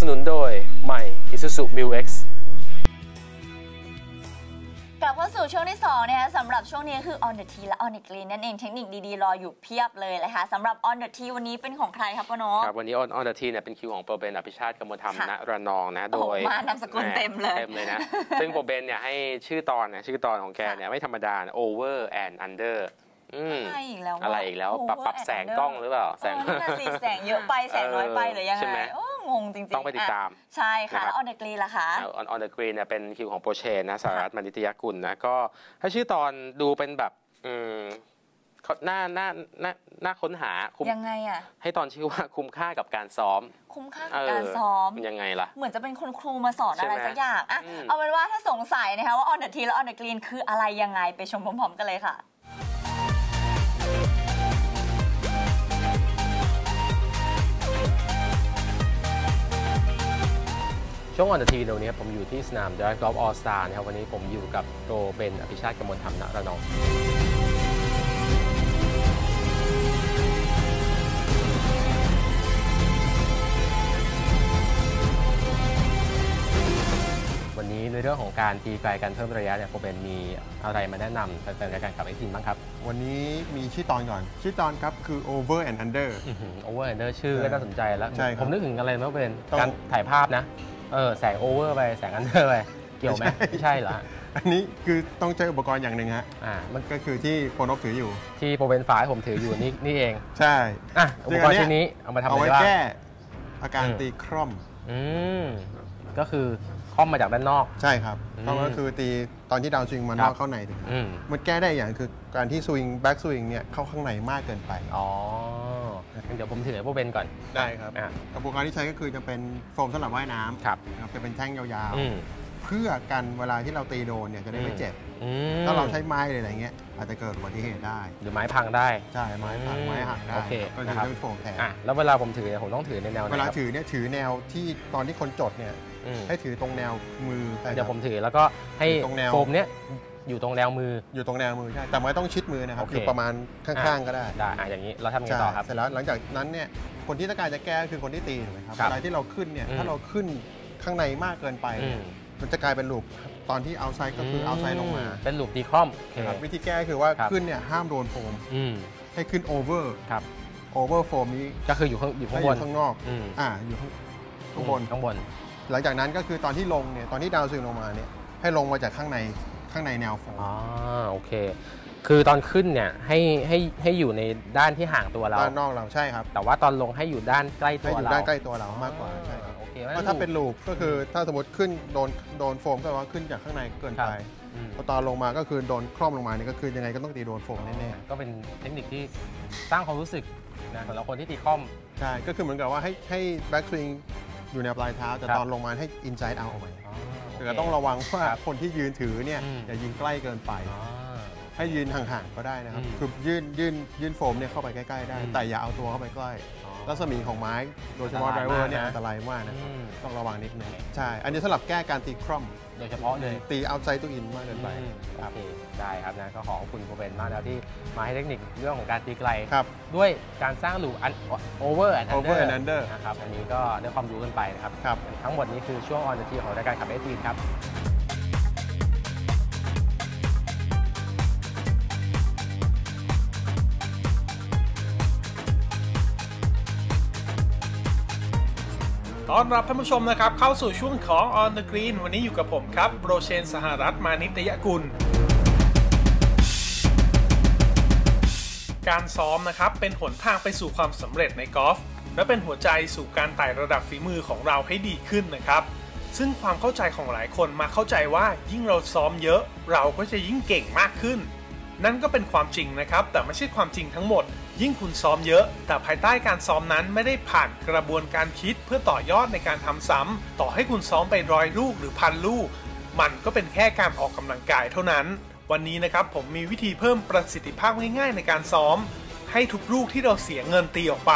สนับสนุนโดยใหม่ Isuzu Mu X กลับเข้าสู่ช่วงที่2นะคะสำหรับช่วงนี้คือ on the tea และ on the green นั่นเองเทคนิคดีๆ รออยู่เพียบเลยนะคะสำหรับ on the tea วันนี้เป็นของใครครับปะโนครับ วันนี้ on on the t เนี่ยเป็นคิวของโปรเบนอภิชาติกมลธรรมค่ะณระนองนะโอ้โดโหยมานามสกุลเต็มเลยเต็มเลยนะ ซึ่งโปรเบนเนี่ยให้ชื่อตอนเนี่ยชื่อตอนของแกเนี่ยไม่ธรรมดานะ over and under อืมอะไรอีกแล้ววอะไรอีกแล้วโปรับปรับ over and แสง under กล้องหรือเปล่าแสงเออนั่นน่ะสิแสงเยอะไปแสงน้อยไปหรือยังใช่ไหไงมโอ้ งงจริงๆต้องไปติดตามอะใช่ค่ะนะครับแล้ว on the green ล่ะคะออนออนเดอะกรีนเนี่ยเป็นคิวของโปรเชนนะสารัตน์มานิตยกุลนะก็ถ้าชื่อตอนดูเป็นแบบอืมเขาหน้าหน้าหน้าหน้าค้นหาคุ้มยังไงอะให้ตอนชื่อว่าคุ้มค่ากับการซ้อม คุ้มค่ากับการซ้อมยังไงล่ะ เหมือนจะเป็นคุณครูมาสอนอะไรใช่ไหมสักอย่างอะอืมเอาเป็นว่าถ้าสงสัยนะคะว่า on the tea และ on the green คืออะไรยังไงไปชมพร้อมๆกันเลยค่ะ ช่วงวันทีเดี๋ยวนี้ผมอยู่ที่สนาม Direct Golf All Star นะครับวันนี้ผมอยู่กับโปรเบนอภิชาติกมลธรรมณระนองวันนี้ในเรื่องของการตีไกลการเพิ่มระยะเนี่ยโปรเบนมีอะไรมาแนะนำแฟนๆรายการขับไอทีมบ้างครับ วันนี้มีชื่อตอนก่อน ชื่อตอนครับคือ over and under โอเวอร์แอนเดอร์ชื่อก็น่าสนใจแล้ว ใช่ครับผมนึกถึงอะไรไม่เป็นต้อง การถ่ายภาพนะ เออแสงโอเวอร์ไปแสงอันเดอร์ไปเกี่ยวไหมไม่ใช่ไม่ใช่เหรอฮะอันนี้คือต้องใช้อุปกรณ์อย่างหนึ่งฮะอ่ามันก็คือที่โปรนบถืออยู่ ที่โปรเบนฟ้าให้ผมถืออยู่นี่นี่เอง ใช่อะอุปกรณ์ชิ้นนี้เอามาทำเอาอะไรไว้บ้างแก้อาการอืมตีคร่อมอืมก็คือค่อมมาจากด้านนอก ใช่ครับอืมคร่อมก็คือตีตอนที่ดาวน์สวิงมันครันบอกเข้าในถูกไหมอืมมันแก้ได้อย่างคือการที่สวิงแบ็กสวิงเนี่ยเข้าข้างในมากเกินไปอ๋อ งั้นเดี๋ยวผมถือให้โปรเบนก่อน ได้ครับอะอุปกรณ์ที่ใช้ก็คือจะเป็นโฟมสำหรับว่ายน้ครับำนะครับจะเป็นแท่งยาวอืม ๆ เพื่อกันเวลาที่เราตีโดนเนี่ยจะได้ไม่เจ็บ อืมถ้าเราใช้ไม้หรืออะไรเงี้ยอาจจะเกิดอุบัติเหตุได้ หรือไม้พังได้ ใช่ไม้พังอืมไม้หักได้โอเคก็นะคือครับจะเป็นโฟมแทนอะแล้วเวลาผมถือเนี่ยผมต้องถือในแนวไหนเวลาครับถือเนี่ยถือแนวที่ตอนที่คนจดเนี่ยอืมให้ถือตรงแนวมือเดี๋ยวผมถือแล้วก็ให้อยู่ตรงแนว โฟมเนี้ย อยู่ตรงแนวมือ อยู่ตรงแนวมือใช่แต่ไม่ต้องชิดมือนะครับโอเค อยู่ประมาณข้างๆก็ได้ได้อะอย่างนี้เราทำไงใช่ต่อครับ เสร็จแล้วหลังจากนั้นเนี่ยคนที่ต้องการจะแก้ก็คือคนที่ตีถูกไหมครับครับเวลาที่เราขึ้นเนี่ยอืม ถ้าเราขึ้นข้างในมากเกินไปอืเนี่ยมมันจะกลายเป็นลูกตอนที่เอาไซด์ก็คือเอาไซด์ลงมาเป็นลูปดีคอมโอเค นะครับวิธีแก้คือว่าครับ ขึ้นเนี่ยห้ามโดนโฟม อืมให้ขึ้นโอเวอร์ครับ โอเวอร์โฟมนี้ก็คืออยู่ข้างอยู่ข้าให้งอบนยู่ข้างนอกอืมอ่าอยู่ข้างข้างบน ข้างบน หลังจากนั้นก็คือตอนที่ลงเนี่ยตอนที่ดาวน์สวิงลงมาเนี่ยให้ลงมาจากข้างใน ข้างในแนวโฟมอ๋อโอเค คือตอนขึ้นเนี่ยให้ให้ให้อยู่ในด้านที่ห่างตัวเรา ด้านนอกเราใช่ครับ แต่ว่าตอนลงให้อยู่ด้านใกล้ตัให้วอยู่เราด้านใกล้ตัวเรามากกว่าใช่ครับโอเคก็ถ้าเป็นลูปก็คือถ้าสมมติขึ้นโดนโดนโฟมก็แปลว่าขึ้นจากข้างในเกินครับไปอืมพอตอนลงมาก็คือโดนคล่อมลงมาเนี่ยก็คือยังไงก็ต้องตีโดนโฟมแน่ก็เป็นเทคนิคที่สร้างความรู้สึกนะสำหรับคนที่ตีคอม ๆใช่ก็คือเหมือนกับว่าให้ให้แบ็กสวิงอยู่ในปลายเท้าแต่ครับ ตอนลงมาให้อินไซด์เอาเอาไว้อ๋อ โเคแต่ก็ต้องระวังว่าครับคนที่ยืนถือเนี่ยอืม อย่ายิงใกล้เกินไปอ๋อให้ยืนห่างๆก็ได้นะครับ อืมคือยื่นยื่นยื่นโฟมเนี่ยเข้าไปใกล้ ๆ ได้ อืมแต่อย่าเอาตัวเข้าไปใกล้อ๋อรัศมีของไม้โดยเฉพาะอัไดนเวตอรายร์เนี่ยมากนะอันตรายมากนะอืม ต้องระวังนิดนึงใช่ อันนี้สำหรับแก้การตีคร่อม โดยเฉพาะเลยตีเอาไซต์ตัวอินมากเกินไปอืมครัโอบเคได้ครับนะก็ขอบคุณโปรเบนมากแล้วที่มาให้เทคนิคเรื่องของการตีไกล ครับ ด้วยการสร้างลูปอันโอเวอร์แอนด์ Over and under นะครับอันนี้ก็ได้ความรู้กันไปนะครับ ครับ ทั้งหมดนี้คือช่วงออนเดอร์ทีของรายการขับเอทีนครับ ต้อนรับท่านผู้ชมนะครับ เข้าสู่ช่วงของ On the Green วันนี้อยู่กับผมครับโปรเชน สหรัฐมานิตยกุล การซ้อมนะครับเป็นหนทางไปสู่ความสำเร็จในกอล์ฟและเป็นหัวใจสู่การไต่ระดับฝีมือของเราให้ดีขึ้นนะครับ ซึ่งความเข้าใจของหลายคนมาเข้าใจว่ายิ่งเราซ้อมเยอะ เราก็จะยิ่งเก่งมากขึ้น นั่นก็เป็นความจริงนะครับ แต่ไม่ใช่ความจริงทั้งหมด ยิ่งคุณซ้อมเยอะ แต่ภายใต้การซ้อมนั้นไม่ได้ผ่านกระบวนการคิดเพื่อต่อยอดในการทำซ้ำต่อให้คุณซ้อมไปร้อยลูกหรือพันลูก มันก็เป็นแค่การออกกำลังกายเท่านั้น วันนี้นะครับผมมีวิธีเพิ่มประสิทธิภาพง่ายๆ ในการซ้อม ให้ทุกลูกที่เราเสียเงินตีออกไป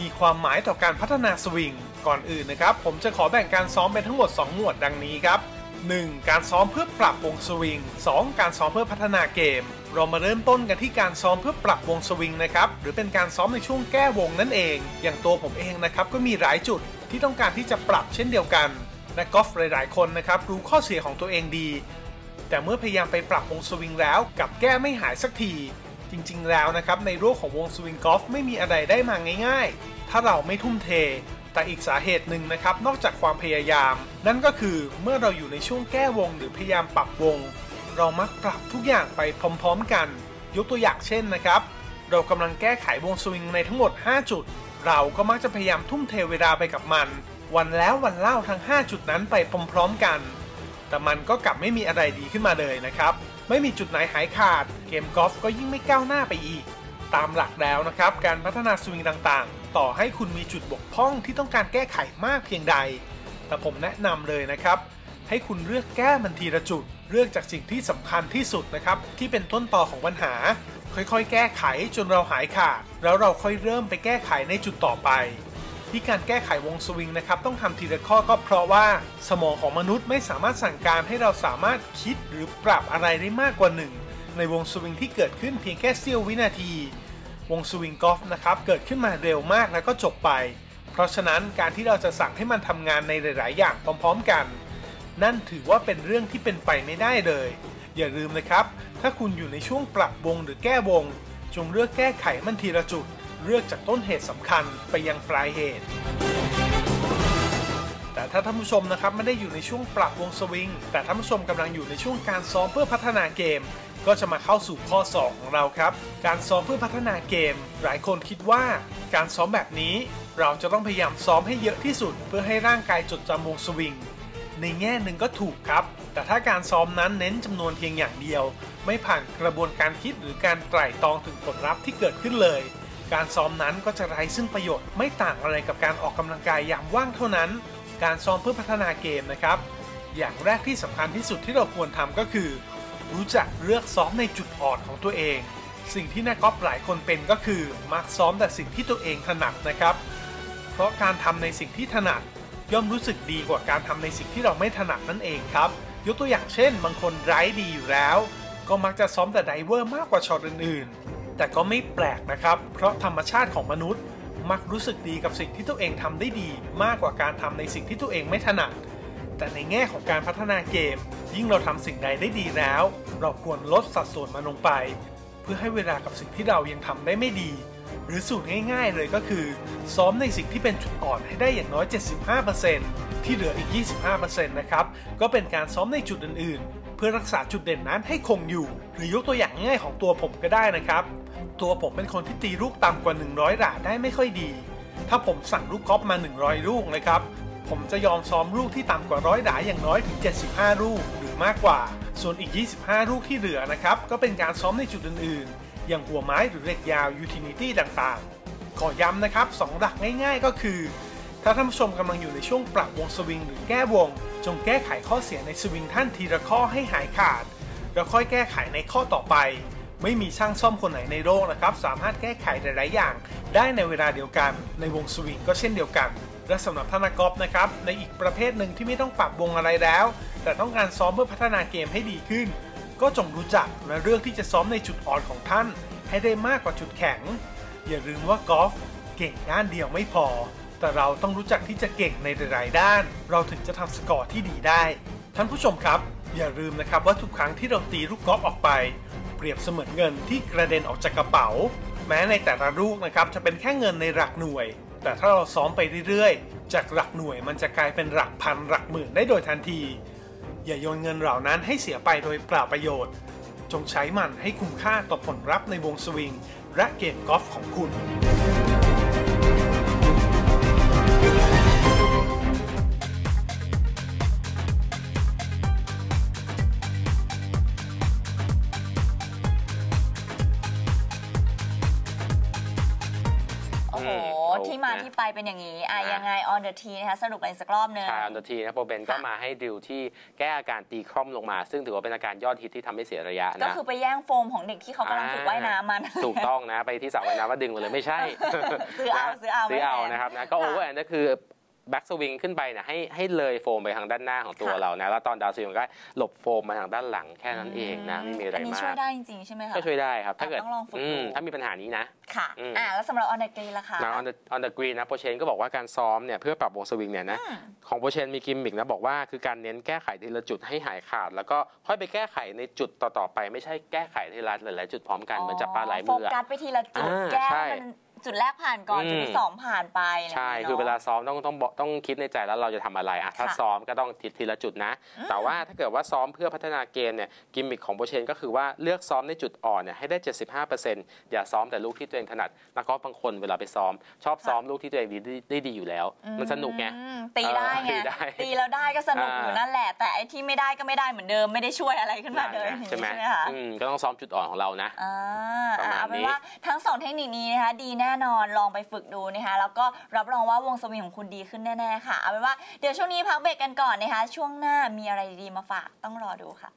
มีความหมายต่อการพัฒนาสวิงก่อนอื่นนะครับ ผมจะขอแบ่งการซ้อมเป็นทั้งหมด 2 หมวดดังนี้ครับ 1. การซ้อมเพื่อปรับวงสวิง 2. การซ้อมเพื่อพัฒนาเกม เรามาเริ่มต้นกันที่การซ้อมเพื่อปรับวงสวิงนะครับ หรือเป็นการซ้อมในช่วงแก้วงนั่นเอง อย่างตัวผมเองนะครับก็มีหลายจุดที่ต้องการที่จะปรับเช่นเดียวกัน นักกอล์ฟหลาย ๆ คนนะครับรู้ข้อเสียของตัวเองดี แต่เมื่อพยายามไปปรับวงสวิงแล้วกับแก้ไม่หายสักที จริง ๆ แล้วนะครับในโลกของวงสวิงกอล์ฟไม่มีอะไรได้มาง่าย ๆ ถ้าเราไม่ทุ่มเท แต่อีกสาเหตุหนึ่งนะครับ นอกจากความพยายาม นั่นก็คือเมื่อเราอยู่ในช่วงแก้วง หรือพยายามปรับวง เรามักปรับทุกอย่างไปพร้อมๆกัน ยกตัวอย่างเช่นนะครับ เรากำลังแก้ไขวงสวิงในทั้งหมด 5 จุด เราก็มักจะพยายามทุ่มเทเวลาไปกับมัน วันแล้ววันเล่าทั้ง 5 จุดนั้นไปพร้อมๆกัน แต่มันก็กลับไม่มีอะไรดีขึ้นมาเลยนะครับ ไม่มีจุดไหนหายขาด เกมกอล์ฟก็ยิ่งไม่ก้าวหน้าไปอีก ตามหลักแล้วนะครับ การพัฒนาสวิงต่างๆ ต่อให้คุณมีจุดบกพร่องที่ต้องการแก้ไขมากเพียงใด แต่ผมแนะนำเลยนะครับ ให้คุณเลือกแก้มันทีละจุด เลือกจากสิ่งที่สำคัญที่สุดนะครับ ที่เป็นต้นต่อของปัญหา ค่อยๆ แก้ไขจนเราหายขาดแล้วเราค่อยเริ่มไปแก้ไขในจุดต่อไป ที่การแก้ไขวงสวิงนะครับ ต้องทำทีละข้อก็เพราะว่า สมองของมนุษย์ไม่สามารถสั่งการให้เราสามารถคิดหรือปรับอะไรได้มากกว่าหนึ่งในวงสวิงที่เกิดขึ้นเพียงแค่เสี้ยววินาที วงสวิงกอล์ฟนะครับเกิดขึ้นมาเร็วมากแล้วก็จบไป เพราะฉะนั้นการที่เราจะสั่งให้มันทำงานในหลาย ๆ อย่างพร้อม ๆ กัน นั่นถือว่าเป็นเรื่องที่เป็นไปไม่ได้เลย อย่าลืมนะครับ ถ้าคุณอยู่ในช่วงปรับวงหรือแก้วง จงเลือกแก้ไขมันทีละจุด เลือกจากต้นเหตุสำคัญไปยังปลายเหตุ แต่ถ้าท่านผู้ชมนะครับไม่ได้อยู่ในช่วงปรับวงสวิง แต่ท่านผู้ชมกำลังอยู่ในช่วงการซ้อมเพื่อพัฒนาเกม ก็จะมาเข้าสู่ข้อ 2 ของเราครับ การซ้อมเพื่อพัฒนาเกม หลายคนคิดว่า การซ้อมแบบนี้ เราจะต้องพยายามซ้อมให้เยอะที่สุด เพื่อให้ร่างกายจดจำวงสวิง ในแง่หนึ่งก็ถูกครับ แต่ถ้าการซ้อมนั้นเน้นจำนวนเพียงอย่างเดียว ไม่ผ่านกระบวนการคิดหรือการไตร่ตรองถึงผลลัพธ์ที่เกิดขึ้นเลย การซ้อมนั้นก็จะไร้ซึ่งประโยชน์ไม่ต่างอะไรกับการออกกำลังกายยามว่างเท่านั้น การซ้อมเพื่อพัฒนาเกมนะครับ อย่างแรกที่สำคัญที่สุดที่เราควรทำก็คือ รู้จักเลือกซ้อมในจุดอ่อนของตัวเอง สิ่งที่นักกอล์ฟหลายคนเป็นก็คือมักซ้อมแต่สิ่งที่ตัวเองถนัดนะครับ เพราะการทำในสิ่งที่ถนัดย่อมรู้สึกดีกว่าการทำในสิ่งที่เราไม่ถนัดนั่นเองครับ ยกตัวอย่างเช่น บางคนไร้ดีอยู่แล้ว ก็มักจะซ้อมแต่ไดเวอร์มากกว่าช็อตอื่นๆ แต่ก็ไม่แปลกนะครับ เพราะธรรมชาติของมนุษย์ มักรู้สึกดีกับสิ่งที่ตัวเองทำได้ดี มากกว่าการทำในสิ่งที่ตัวเองไม่ถนัด แต่ในแง่ของการพัฒนาเกม ยิ่งเราทำสิ่งใดได้ดีแล้ว เราควรลดสัดส่วนมันลงไป เพื่อให้เวลากับสิ่งที่เรายังทำได้ไม่ดี หรือสูตรง่าย ๆ เลยก็คือ ซ้อมในสิ่งที่เป็นจุดอ่อนให้ได้อย่างน้อย 75%ที่เหลืออีก 25%นะครับก็เป็นการซ้อมในจุดอื่น ๆ เพื่อรักษาจุดเด่นนั้นให้คงอยู่ หรือยกตัวอย่างง่ายของตัวผมก็ได้นะครับ ตัวผมเป็นคนที่ตีลูกต่ำกว่า 100หลาได้ไม่ค่อยดี ถ้าผมสั่งลูกกอล์ฟมา 100 ลูกนะครับ ผมจะยอมซ้อมลูกที่ต่ำกว่าร้อยหลาอย่างน้อยถึง 75 ลูกหรือมากกว่า ส่วนอีก 25 ลูกที่เหลือนะครับ ก็เป็นการซ้อมในจุดอื่นๆ อย่างหัวไม้หรือเหล็กยาว utility ต่างๆ ขอย้ำนะครับ2หลักง่าย ๆ ก็คือ ถ้าท่านผู้ชมกำลังอยู่ในช่วงปรับวงสวิงหรือแก้วง จงแก้ไขข้อเสียในสวิงท่านทีละข้อให้หายขาด แล้วค่อยแก้ไขในข้อต่อไป ไม่มีช่างซ่อมคนไหนในโลกนะครับ สามารถแก้ไขหลาย ๆ อย่าง ได้ในเวลาเดียวกัน ในวงสวิงก็เช่นเดียวกัน และสำหรับท่านนักกอล์ฟนะครับ ในอีกประเภทหนึ่งที่ไม่ต้องปรับวงอะไรแล้ว แต่ต้องการซ้อมเพื่อพัฒนาเกมให้ดีขึ้น ก็จงรู้จักและเลือกที่จะซ้อมในจุดอ่อนของท่าน ให้ได้มากกว่าจุดแข็ง อย่าลืมว่ากอล์ฟเก่งด้านเดียวไม่พอ แต่เราต้องรู้จักที่จะเก่งในหลาย ๆ ด้าน เราถึงจะทำสกอร์ที่ดีได้ ท่านผู้ชมครับ อย่าลืมนะครับว่าทุกครั้งที่เราตีลูกกอล์ฟออกไป ปรียบเสมือนเงินที่กระเด็นออกจากกระเป๋า แม้ในแต่ละลูกนะครับจะเป็นแค่เงินในหลักหน่วย แต่ถ้าเราซ้อมไปเรื่อยๆ จากหลักหน่วยมันจะกลายเป็นหลักพันหลักหมื่นได้โดยทันที อย่าโยนเงินเหล่านั้นให้เสียไปโดยเปล่าประโยชน์ จงใช้มันให้คุ้มค่าต่อผลลัพธ์ในวงสวิงและเกมกอล์ฟของคุณ ที่มานะที่ไปเป็นอย่างนี้อะอะยังไง on the tee นะคะสรุปกันอีกสักรอบหนึงทางอันดทีนะโปรเบนก็ค่ะมาให้ดิวที่แก้อาการตีคล่อมลงมา ซึ่งถือว่าเป็นอาการยอดฮิตที่ทำให้เสียระยะก็นะ คือไปแย่งโฟมของเด็กที่เขากำลังฝึกว่ายน้ำมัน ถูกต้องนะ ไปที่สระว่ายน้ำว่าดึงมาเลยไม่ใช่ซื้อเอานะซื้อเอาซื้อเอาไม่แพงนะครับนะก็ค่ะโอเวอร์แอนก็คือ แบ็กสวิงขึ้นไปเนี่ยให้ให้เลยโฟมไปทางด้านหน้าของตัวค่ะ เรานะแล้วตอนดาวสวิงก็หลบโฟมมาทางด้านหลังแค่นั้นเองนะไม่มีอะไรอันนี้มาช่วยก ได้จริงๆใช่ไหมคะ ก็ช่วยได้ครับ ถ้าเกิดต้องลองฝึกดูมถ้ามีปัญหานี้นะ ค่ะ อืม อ่าแล้วสำหรับออนเดกรีล่ะคะนะ on the on the green นะโปรเชนก็บอกว่าการซ้อมเนี่ยเพื่อปรับวงสวิงเนี่ยนะ อืม ของโปรเชนมีกิมมิกนะบอกว่าคือการเน้นแก้ไขทีละจุดให้หายขาด แล้วก็ค่อยไปแก้ไขในจุดต่อๆไป ไม่ใช่แก้ไขทีละหลายๆจุดพร้อมกันเหมือนจับปลาไหลโฟมือกัอะสไปทีละจุดอ่าแก้ใช่ ให้มัน จุดแรกผ่านก่อน อืม จุดที่สองผ่านไปะไรใช่ย่งงี้ยคือเวลานะซ้อมต้องต้องบอกต้องคิดในใจแล้วเราจะทำอะไรอะถ้าค่ะซ้อมก็ต้องทีทีละจุดนะ แต่ว่าถ้าเกิดว่าซ้อมเพื่อพัฒนาเกมเนี่ยกิมมิคของโปรเชนก็คือว่าเลือกซ้อมในจุดอ่อนเนี่ยให้ได้ 75%อย่าซ้อมแต่ลูกที่ตัวเองถนัดนักกอล์ฟบางคนเวลาไปซ้อม ชอบซ้อมลูกที่ตัวเองดีได้ได้ดีอยู่แล้ว มันสนุกไง อืมตีได้ไง เออตีได้ตีแล้วได้ก็สนุกอ่า อยู่นั่นแหละ แต่ไอ้ที่ไม่ได้ก็ไม่ได้เหมือนเดิมไม่ได้ช่วยอะไรขึ้นมาเลยใช่ไหมคะ อืมก็ต้องซ้อมจุดอ่อนของเรานะ อ่าประมาณเอาเป็นนี้ว่าทั้งสองเทคนิคนี้นะคะดีแน่นอนลองไปฝึกดูนะคะ แล้วก็รับรองว่าวงสวิงของคุณดีขึ้นแน่ ๆ ค่ะ เอาเป็นว่าเดี๋ยวช่วงนี้พักเบรกกันก่อนนะคะ ช่วงหน้ามีอะไรดีๆมาฝากต้องรอดูค่ะ